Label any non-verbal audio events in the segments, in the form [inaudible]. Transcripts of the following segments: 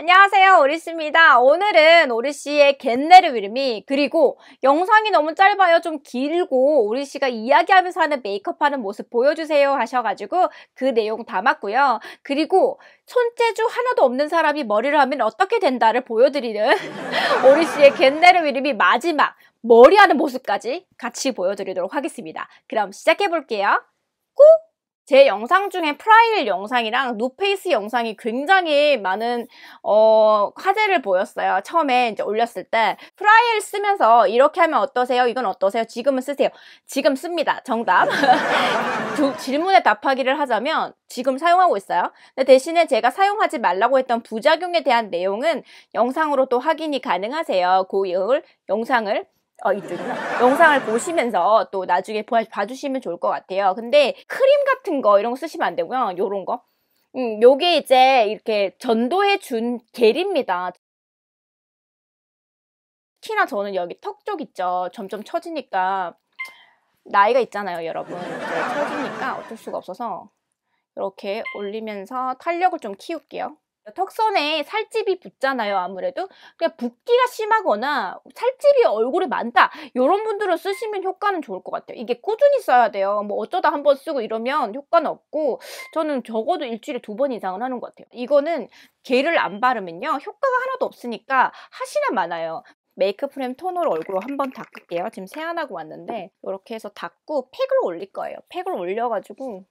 안녕하세요 오리씨입니다. 오늘은 오리씨의 겟네르 위름이 그리고 영상이 너무 짧아요. 좀 길고 오리씨가 이야기하면서 하는 메이크업하는 모습 보여주세요 하셔가지고 그 내용 담았고요. 그리고 손재주 하나도 없는 사람이 머리를 하면 어떻게 된다를 보여드리는 [laughs] 오리씨의 겟네르 위름이 마지막 머리하는 모습까지 같이 보여드리도록 하겠습니다. 그럼 시작해볼게요. 꾹! 제 영상 중에 프라일 영상이랑 노페이스 영상이 굉장히 많은 어, 화제를 보였어요. 처음에 이제 올렸을 때 프라일 쓰면서 이렇게 하면 어떠세요? 이건 어떠세요? 지금은 쓰세요. 지금 씁니다. 정답. [laughs] 두, 질문에 답하기를 하자면 지금 사용하고 있어요. 대신에 제가 사용하지 말라고 했던 부작용에 대한 내용은 영상으로 또 확인이 가능하세요. 그 영상을 어, 이쪽이나 영상을 보시면서 또 나중에 봐주시면 좋을 것 같아요. 근데 크림 같은 거 이런 거 쓰시면 안 되고요. 요런 거. 음, 요게 이제 이렇게 전도해 준 겔입니다. 특히나 저는 여기 턱 쪽 있죠. 점점 처지니까 나이가 있잖아요, 여러분. 처지니까 어쩔 수가 없어서 이렇게 올리면서 탄력을 좀 키울게요. 턱선에 살집이 붙잖아요 아무래도. 그냥 붓기가 심하거나 살집이 얼굴에 많다 이런 분들은 쓰시면 효과는 좋을 것 같아요. 이게 꾸준히 써야 돼요. 뭐 어쩌다 한 번 쓰고 이러면 효과는 없고 저는 적어도 일주일에 두 번 이상은 하는 것 같아요. 이거는 겔을 안 바르면요 효과가 하나도 없으니까 하시나 많아요. 메이크업 프레임 토너로 얼굴을 한번 닦을게요. 지금 세안하고 왔는데 이렇게 해서 닦고 팩을 올릴 거예요. 팩을 올려가지고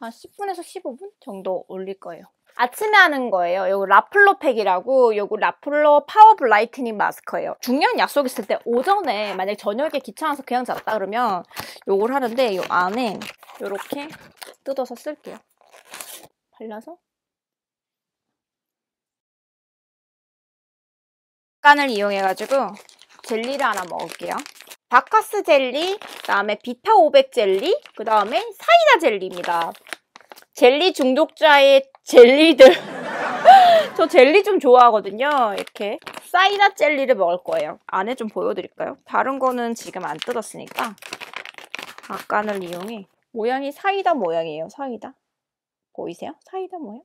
한 10분에서 15분 정도 올릴 거예요 아침에 하는 거예요. 요거 라플로 팩이라고 요거 라플로 파워 블라이트닝 마스크예요. 중요한 약속 있을 때 오전에 만약 저녁에 귀찮아서 그냥 잤다 그러면 요걸 하는데 요 안에 요렇게 뜯어서 쓸게요. 발라서 깐을 이용해가지고 젤리를 하나 먹을게요. 바카스 젤리, 그 다음에 비타 500 젤리, 그 다음에 사이다 젤리입니다. 젤리 중독자의 젤리들. [laughs] 저 젤리 좀 좋아하거든요. 이렇게 사이다 젤리를 먹을 거예요. 안에 좀 보여드릴까요? 다른 거는 지금 안 뜯었으니까 아까을 이용해. 모양이 사이다 모양이에요 사이다. 보이세요? 사이다 모양?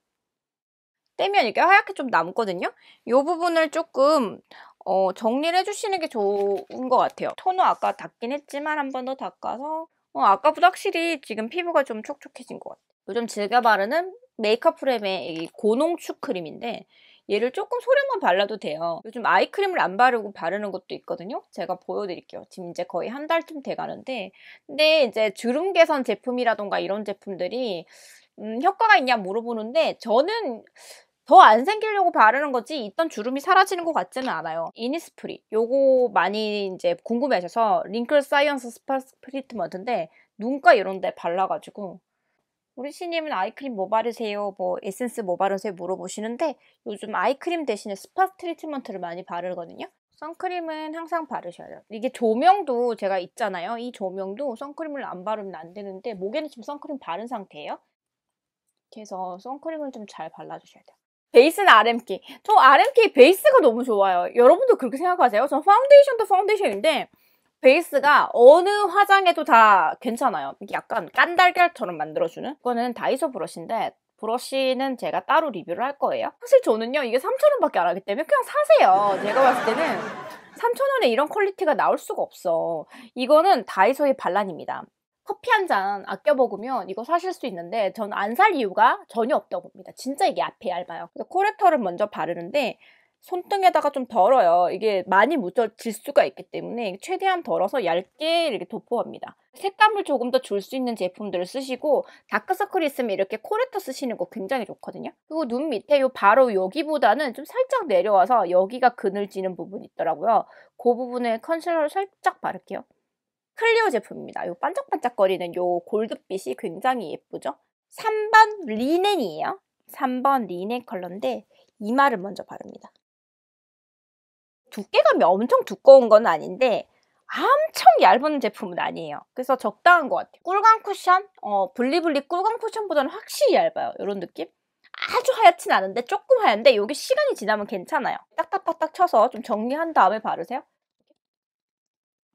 떼면 이게 하얗게 좀 남거든요? 이 부분을 조금 어, 정리를 해주시는 게 좋은 것 같아요. 토너 아까 닦긴 했지만 한 번 더 닦아서 어, 아까보다 확실히 지금 피부가 좀 촉촉해진 것 같아요. 요즘 즐겨 바르는 메이크업 프렘의 고농축 크림인데 얘를 조금 소량만 발라도 돼요. 요즘 아이크림을 안 바르고 바르는 것도 있거든요. 제가 보여드릴게요. 지금 이제 거의 한 달쯤 돼가는데 근데 이제 주름 개선 제품이라던가 이런 제품들이 음, 효과가 있냐 물어보는데 저는 더 안 생기려고 바르는 거지 있던 주름이 사라지는 것 같지는 않아요. 이니스프리 요거 많이 이제 궁금해하셔서 링클 사이언스 스파 트리트먼트인데 눈가 이런 데 발라가지고 우리 시님은 아이크림 뭐 바르세요? 뭐 에센스 뭐 바르세요? 물어보시는데 요즘 아이크림 대신에 스파 트리트먼트를 많이 바르거든요. 선크림은 항상 바르셔야 돼요. 이게 조명도 제가 있잖아요. 이 조명도 선크림을 안 바르면 안 되는데 목에는 지금 선크림 바른 상태예요. 그래서 선크림을 좀 잘 발라주셔야 돼요. 베이스는 RMK. 저 RMK 베이스가 너무 좋아요. 여러분도 그렇게 생각하세요? 전 파운데이션도 파운데이션인데 베이스가 어느 화장에도 다 괜찮아요. 약간 깐달걀처럼 만들어주는 이거는 다이소 브러쉬인데 브러쉬는 제가 따로 리뷰를 할 거예요. 사실 저는요 이게 3,000원밖에 안 하기 때문에 그냥 사세요. 제가 봤을 때는 3,000원에 이런 퀄리티가 나올 수가 없어. 이거는 다이소의 반란입니다. 커피 한 잔 아껴 먹으면 이거 사실 수 있는데 저는 안살 이유가 전혀 없다고 봅니다. 진짜 이게 앞에 얇아요. 그래서 코렉터를 먼저 바르는데 손등에다가 좀 덜어요. 이게 많이 묻혀질 수가 있기 때문에 최대한 덜어서 얇게 이렇게 도포합니다. 색감을 조금 더 줄 수 있는 제품들을 쓰시고 다크서클이 있으면 이렇게 코렉터 쓰시는 거 굉장히 좋거든요. 그리고 눈 밑에 요 바로 여기보다는 좀 살짝 내려와서 여기가 그늘지는 부분이 있더라고요. 그 부분에 컨실러를 살짝 바를게요. 클리오 제품입니다. 요 반짝반짝거리는 요 골드빛이 굉장히 예쁘죠? 3번 리넨이에요. 3번 리넨 컬러인데 이마를 먼저 바릅니다. 두께감이 엄청 두꺼운 건 아닌데 엄청 얇은 제품은 아니에요. 그래서 적당한 것 같아요. 꿀광 쿠션, 어, 블리블리 꿀광 쿠션보다는 확실히 얇아요. 이런 느낌? 아주 하얗진 않은데 조금 하얀데 여기 시간이 지나면 괜찮아요. 딱딱딱딱 쳐서 좀 정리한 다음에 바르세요.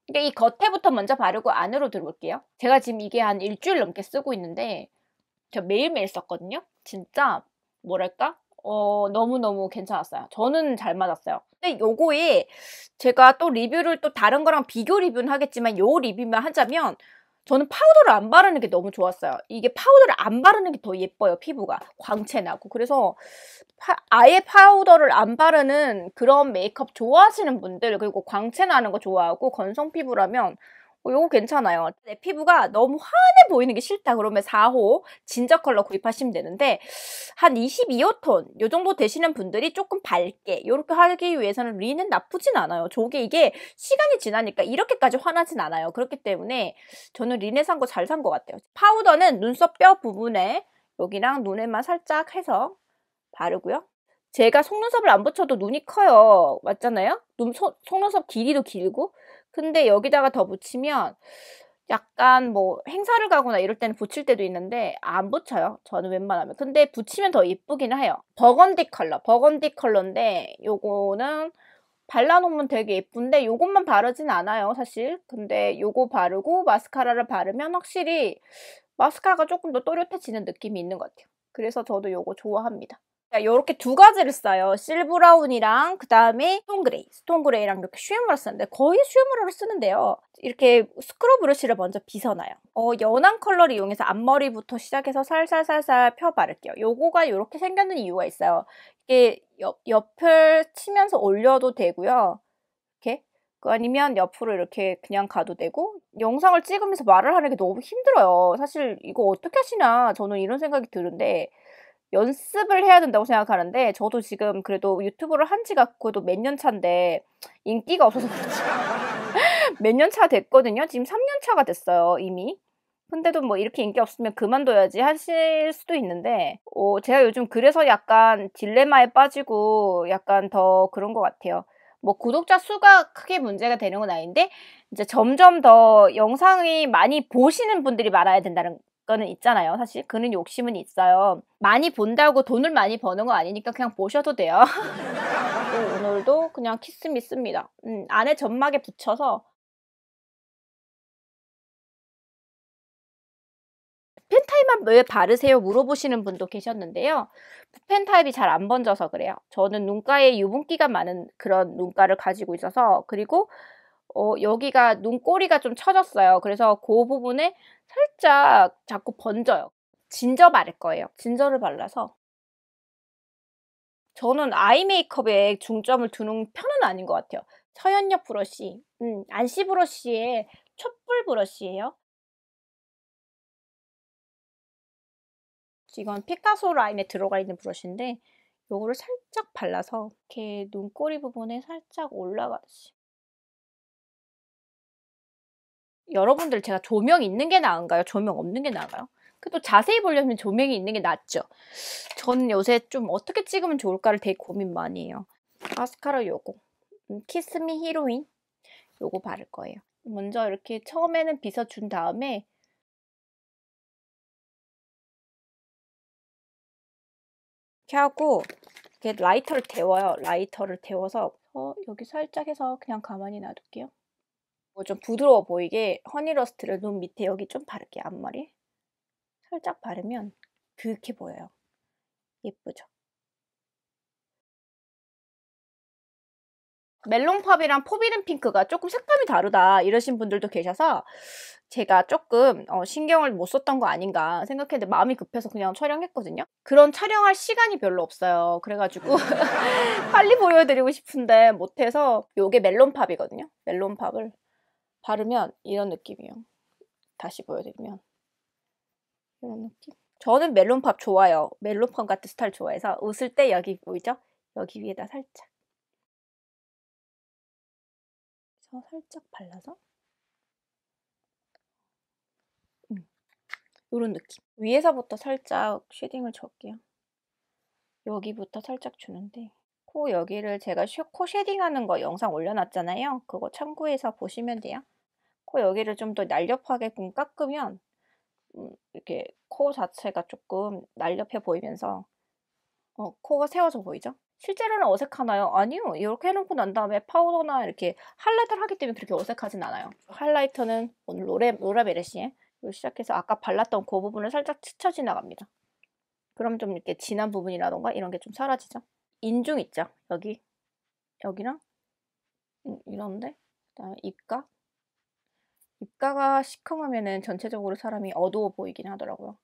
그러니까 이 겉에부터 먼저 바르고 안으로 들어올게요. 제가 지금 이게 한 일주일 넘게 쓰고 있는데 저 매일매일 썼거든요. 진짜 뭐랄까? 어, 너무너무 괜찮았어요. 저는 잘 맞았어요. 근데 요거에 제가 또 리뷰를 또 다른 거랑 비교 리뷰는 하겠지만 요 리뷰만 하자면 저는 파우더를 안 바르는 게 너무 좋았어요. 이게 파우더를 안 바르는 게 더 예뻐요, 피부가. 광채 나고. 그래서 파, 아예 파우더를 안 바르는 그런 메이크업 좋아하시는 분들, 그리고 광채 나는 거 좋아하고 건성 피부라면 어, 요거 괜찮아요. 내 피부가 너무 환해 보이는 게 싫다 그러면 4호 진저 컬러 구입하시면 되는데 한 22호 톤 요 정도 되시는 분들이 조금 밝게 이렇게 하기 위해서는 린은 나쁘진 않아요. 저게 이게 시간이 지나니까 이렇게까지 환하진 않아요. 그렇기 때문에 저는 린에 산 거 잘 산 것 같아요. 파우더는 눈썹 뼈 부분에 여기랑 눈에만 살짝 해서 바르고요. 제가 속눈썹을 안 붙여도 눈이 커요. 맞잖아요? 눈, 소, 속눈썹 길이도 길고 근데 여기다가 더 붙이면 약간 뭐 행사를 가거나 이럴 때는 붙일 때도 있는데 안 붙여요. 저는 웬만하면. 근데 붙이면 더 예쁘기는 해요. 버건디 컬러. 버건디 컬러인데 요거는 발라놓으면 되게 예쁜데 요것만 바르진 않아요. 사실. 근데 요거 바르고 마스카라를 바르면 확실히 마스카라가 조금 더 또렷해지는 느낌이 있는 것 같아요. 그래서 저도 요거 좋아합니다. 이렇게 두 가지를 써요. 실브라운이랑 그 다음에 스톤 그레이. 스톤 그레이랑 이렇게 슈에무라 쓰는데 거의 슈에무라를 쓰는데요. 이렇게 스크럽 브러쉬를 먼저 빗어놔요. 어, 연한 컬러를 이용해서 앞머리부터 시작해서 살살살살 펴 바를게요. 요거가 이렇게 생겼는 이유가 있어요. 이게 옆, 옆을 치면서 올려도 되고요. 이렇게 그 아니면 옆으로 이렇게 그냥 가도 되고 영상을 찍으면서 말을 하는 게 너무 힘들어요. 사실 이거 어떻게 하시나 저는 이런 생각이 드는데 연습을 해야 된다고 생각하는데 저도 지금 그래도 유튜브를 한 지가 그래도 몇 년 차인데 인기가 없어서 그렇지 [laughs] 몇 년 차 됐거든요. 지금 3년 차가 됐어요 이미. 근데도 뭐 이렇게 인기 없으면 그만둬야지 하실 수도 있는데 어, 제가 요즘 그래서 약간 딜레마에 빠지고 약간 더 그런 것 같아요. 뭐 구독자 수가 크게 문제가 되는 건 아닌데 이제 점점 더 영상이 많이 보시는 분들이 많아야 된다는 거는 있잖아요. 사실 그는 욕심은 있어요. 많이 본다고 돈을 많이 버는 거 아니니까 그냥 보셔도 돼요. [laughs] 오늘도 그냥 키스미스입니다. 음, 안에 점막에 붙여서 펜 타입만 왜 바르세요? 물어보시는 분도 계셨는데요. 펜 타입이 잘 안 번져서 그래요. 저는 눈가에 유분기가 많은 그런 눈가를 가지고 있어서 그리고 어, 여기가 눈꼬리가 좀 처졌어요. 그래서 그 부분에 살짝 자꾸 번져요. 진저 바를 거예요. 진저를 발라서 저는 아이 메이크업에 중점을 두는 편은 아닌 것 같아요. 서연엽 브러쉬, 음, 안시 브러쉬의 촛불 브러쉬예요. 이건 피카소 라인에 들어가 있는 브러쉬인데 요거를 살짝 발라서 이렇게 눈꼬리 부분에 살짝 올라가듯이 여러분들 제가 조명 있는 게 나은가요? 조명 없는 게 나은가요? 그래도 자세히 보려면 조명이 있는 게 낫죠. 저는 요새 좀 어떻게 찍으면 좋을까를 되게 고민 많이 해요. 마스카라 요거. 음, 키스미 히로인. 요거 바를 거예요. 먼저 이렇게 처음에는 빗어준 다음에 이렇게 하고 이렇게 라이터를 데워요. 라이터를 데워서 어, 여기 살짝 해서 그냥 가만히 놔둘게요. 뭐좀 부드러워 보이게 허니러스트를 눈 밑에 여기 좀 바를게요. 앞머리. 살짝 바르면 그렇게 보여요. 예쁘죠? 멜론팝이랑 포비른 핑크가 조금 색감이 다르다 이러신 분들도 계셔서 제가 조금 어, 신경을 못 썼던 거 아닌가 생각했는데 마음이 급해서 그냥 촬영했거든요. 그런 촬영할 시간이 별로 없어요. 그래가지고 [laughs] 빨리 보여드리고 싶은데 못해서 요게 멜론팝이거든요. 멜론팝을 바르면 이런 느낌이에요. 다시 보여드리면 이런 느낌. 저는 멜론팝 좋아요. 멜론팝 같은 스타일 좋아해서 웃을 때 여기 보이죠? 여기 위에다 살짝 그래서 살짝 발라서 음, 이런 느낌. 위에서부터 살짝 쉐딩을 줄게요. 여기부터 살짝 주는데 코 여기를 제가 코 쉐딩하는 거 영상 올려놨잖아요. 그거 참고해서 보시면 돼요. 코 여기를 좀 더 날렵하게끔 깎으면 음, 이렇게 코 자체가 조금 날렵해 보이면서 어, 코가 세워져 보이죠? 실제로는 어색하나요? 아니요. 이렇게 해놓고 난 다음에 파우더나 이렇게 하이라이터를 하기 때문에 그렇게 어색하진 않아요. 하이라이터는 오늘 로레, 로라베르시에 시작해서 아까 발랐던 그 부분을 살짝 스쳐 지나갑니다. 그럼 좀 이렇게 진한 부분이라던가 이런 게 좀 사라지죠. 인중 있죠. 여기 여기랑 음, 이런데 그다음에 입가 입가가 시커하면은 전체적으로 사람이 어두워 보이긴 하더라고요.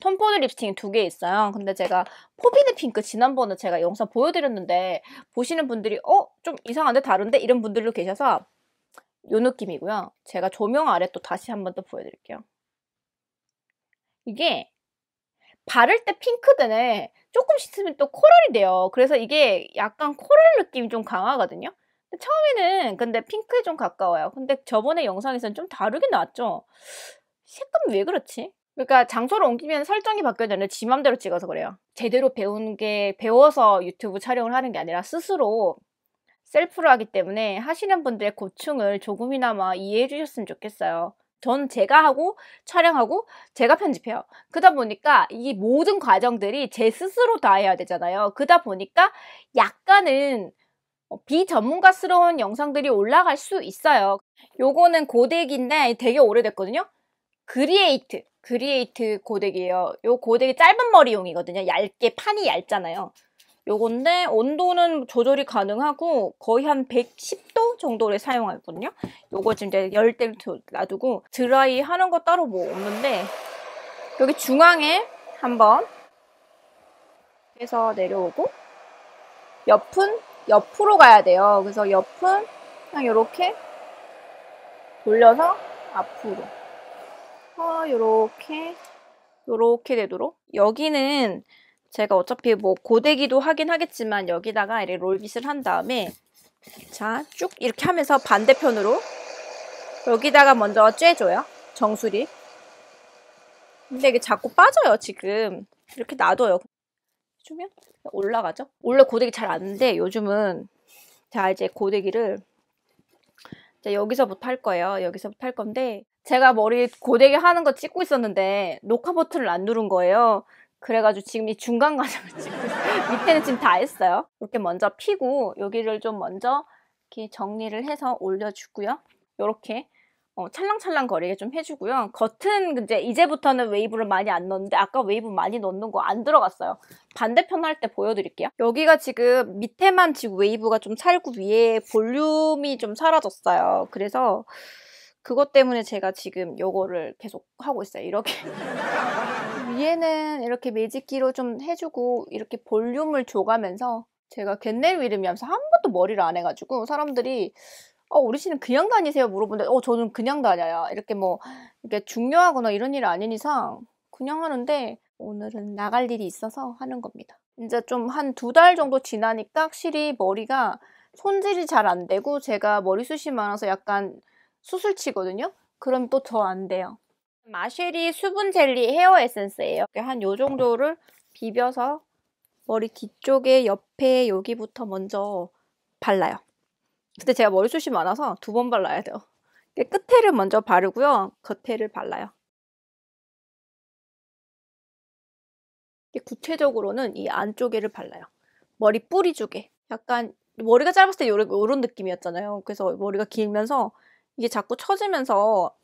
톰포드 립스틱이 두 개 있어요. 근데 제가 포비드 핑크 지난번에 제가 영상 보여드렸는데 보시는 분들이 어? 좀 이상한데 다른데? 이런 분들도 계셔서 요 느낌이고요. 제가 조명 아래 또 다시 한 번 더 보여드릴게요. 이게 바를 때 핑크드네 조금 씻으면 또 코랄이 돼요. 그래서 이게 약간 코랄 느낌이 좀 강하거든요. 처음에는 근데 핑크에 좀 가까워요. 근데 저번에 영상에서는 좀 다르게 나왔죠. 색감이 왜 그렇지? 그러니까 장소를 옮기면 설정이 바뀌어야 지 맘대로 찍어서 그래요. 제대로 배운 게 배워서 유튜브 촬영을 하는 게 아니라 스스로 셀프로 하기 때문에 하시는 분들의 고충을 조금이나마 이해해 주셨으면 좋겠어요. 전 제가 하고 촬영하고 제가 편집해요. 그러다 보니까 이 모든 과정들이 제 스스로 다 해야 되잖아요. 그러다 보니까 약간은 비전문가스러운 영상들이 올라갈 수 있어요. 요거는 고데기인데 되게 오래됐거든요. 그리에이트, 그리에이트 고데기예요. 요 고데기 짧은 머리용이거든요. 얇게 판이 얇잖아요. 요건데 온도는 조절이 가능하고 거의 한 110도 정도를 사용하거든요. 요거 지금 이제 열대 놔두고 드라이 하는 거 따로 뭐 없는데 여기 중앙에 한번 해서 내려오고 옆은 옆으로 가야 돼요. 그래서 옆은 그냥 이렇게 돌려서 앞으로. 어, 요렇게 요렇게 되도록. 여기는 제가 어차피 뭐 고데기도 하긴 하겠지만 여기다가 이렇게 롤빗을 한 다음에 자 쭉 이렇게 하면서 반대편으로 여기다가 먼저 쬐줘요. 정수리. 근데 이게 자꾸 빠져요 지금. 이렇게 놔둬요 해주면 올라가죠? 원래 고데기 잘 안는데 요즘은 자 이제 고데기를 이제 여기서부터 할 거예요. 여기서부터 할 건데 제가 머리 고데기 하는 거 찍고 있었는데 녹화 버튼을 안 누른 거예요. 그래가지고 지금 이 중간 과정을 [laughs] 찍고 밑에는 지금 다 했어요. 이렇게 먼저 피고 여기를 좀 먼저 이렇게 정리를 해서 올려주고요. 이렇게 어, 찰랑찰랑 거리게 좀 해주고요. 겉은 이제 이제부터는 웨이브를 많이 안 넣는데 아까 웨이브 많이 넣는 거 안 들어갔어요. 반대편 할 때 보여드릴게요. 여기가 지금 밑에만 지금 웨이브가 좀 살고 위에 볼륨이 좀 사라졌어요. 그래서 그것 때문에 제가 지금 요거를 계속 하고 있어요. 이렇게. [laughs] 위에는 이렇게 매직기로 좀 해주고 이렇게 볼륨을 줘가면서 제가 겟넬 위름이하면서 한 번도 머리를 안 해가지고 사람들이 어, 우리 씨는 그냥 다니세요? 물어보는데 어, 저는 그냥 다녀요. 이렇게 뭐 이렇게 중요하거나 이런 일 아닌 이상 그냥 하는데 오늘은 나갈 일이 있어서 하는 겁니다. 이제 좀 한 두 달 정도 지나니까 확실히 머리가 손질이 잘 안 되고 제가 머리숱이 많아서 약간 수술치거든요? 그럼 또 더 안 돼요. 마쉐리 수분 젤리 헤어 에센스예요. 한 요 정도를 비벼서 머리 뒤쪽에 옆에 여기부터 먼저 발라요. 근데 제가 머리숱이 많아서 두 번 발라야 돼요. 끝에를 먼저 바르고요. 겉에를 발라요. 구체적으로는 이 안쪽에를 발라요. 머리 뿌리 쪽에. 약간 머리가 짧았을 때 요런, 요런 느낌이었잖아요. 그래서 머리가 길면서 이게 자꾸 처지면서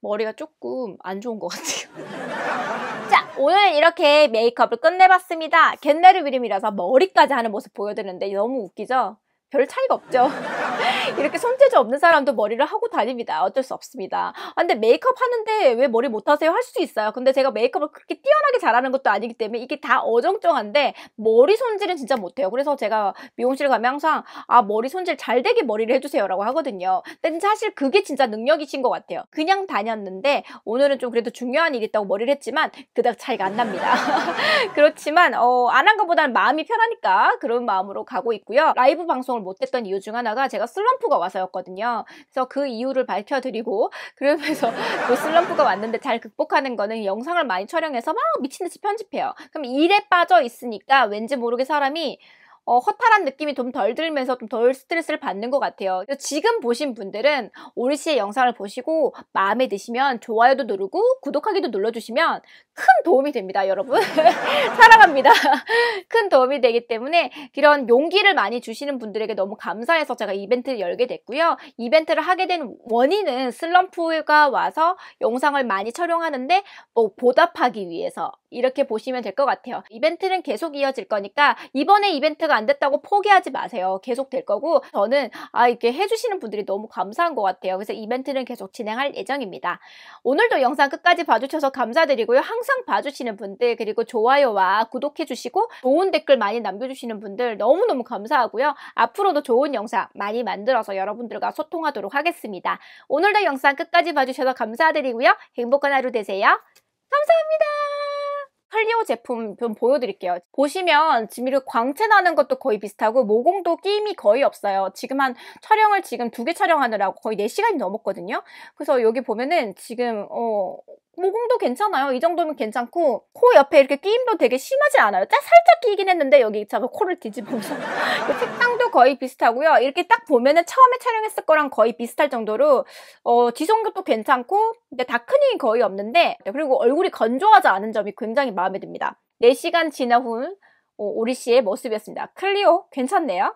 머리가 조금 안 좋은 것 같아요. [laughs] 자, 오늘 이렇게 메이크업을 끝내봤습니다. 겟네르 그림이라서 머리까지 하는 모습 보여드렸는데 너무 웃기죠? 별 차이가 없죠. [laughs] 이렇게 손재주 없는 사람도 머리를 하고 다닙니다. 어쩔 수 없습니다. 아, 근데 메이크업 하는데 왜 머리 못하세요? 할 수도 있어요. 근데 제가 메이크업을 그렇게 뛰어나게 잘하는 것도 아니기 때문에 이게 다 어정쩡한데 머리 손질은 진짜 못해요. 그래서 제가 미용실 가면 항상 아 머리 손질 잘 되게 머리를 해주세요라고 하거든요. 근데 사실 그게 진짜 능력이신 것 같아요. 그냥 다녔는데 오늘은 좀 그래도 중요한 일이 있다고 머리를 했지만 그닥 차이가 안 납니다. [laughs] 그렇지만 어, 안 한 것보다는 마음이 편하니까 그런 마음으로 가고 있고요. 라이브 방송 을 못했던 이유 중 하나가 제가 슬럼프가 와서였거든요. 그래서 그 이유를 밝혀드리고 [laughs] 그러면서 그 슬럼프가 왔는데 잘 극복하는 거는 영상을 많이 촬영해서 막 미친듯이 편집해요. 그럼 일에 빠져 있으니까 왠지 모르게 사람이 어, 허탈한 느낌이 좀 덜 들면서 좀 덜 스트레스를 받는 것 같아요. 지금 보신 분들은 오리 씨의 영상을 보시고 마음에 드시면 좋아요도 누르고 구독하기도 눌러주시면 큰 도움이 됩니다, 여러분. [laughs] 사랑합니다. [laughs] 큰 도움이 되기 때문에 이런 용기를 많이 주시는 분들에게 너무 감사해서 제가 이벤트를 열게 됐고요. 이벤트를 하게 된 원인은 슬럼프가 와서 영상을 많이 촬영하는데 뭐 보답하기 위해서 이렇게 보시면 될 것 같아요. 이벤트는 계속 이어질 거니까 이번에 이벤트가 안 됐다고 포기하지 마세요. 계속 될 거고 저는 아 이렇게 해주시는 분들이 너무 감사한 것 같아요. 그래서 이벤트는 계속 진행할 예정입니다. 오늘도 영상 끝까지 봐주셔서 감사드리고요. 항상 봐주시는 분들 그리고 좋아요와 구독해주시고 좋은 댓글 많이 남겨주시는 분들 너무너무 감사하고요. 앞으로도 좋은 영상 많이 만들어서 여러분들과 소통하도록 하겠습니다. 오늘도 영상 끝까지 봐주셔서 감사드리고요. 행복한 하루 되세요. 감사합니다. 클리오 제품 좀 보여드릴게요. 보시면 지금 광채 나는 것도 거의 비슷하고 모공도 끼임이 거의 없어요. 지금 한 촬영을 지금 두 개 촬영하느라고 거의 4시간이 넘었거든요. 그래서 여기 보면은 지금 어 모공도 괜찮아요. 이 정도면 괜찮고 코 옆에 이렇게 끼임도 되게 심하지 않아요. 짜 살짝 끼긴 했는데 여기 제가 코를 뒤집으면서 색상도 [laughs] 거의 비슷하고요. 이렇게 딱 보면은 처음에 촬영했을 거랑 거의 비슷할 정도로 어, 지속력도 괜찮고 근데 다크닝이 거의 없는데 그리고 얼굴이 건조하지 않은 점이 굉장히 마음에 듭니다. 4시간 지나 후 어, 오리 씨의 모습이었습니다. 클리오 괜찮네요.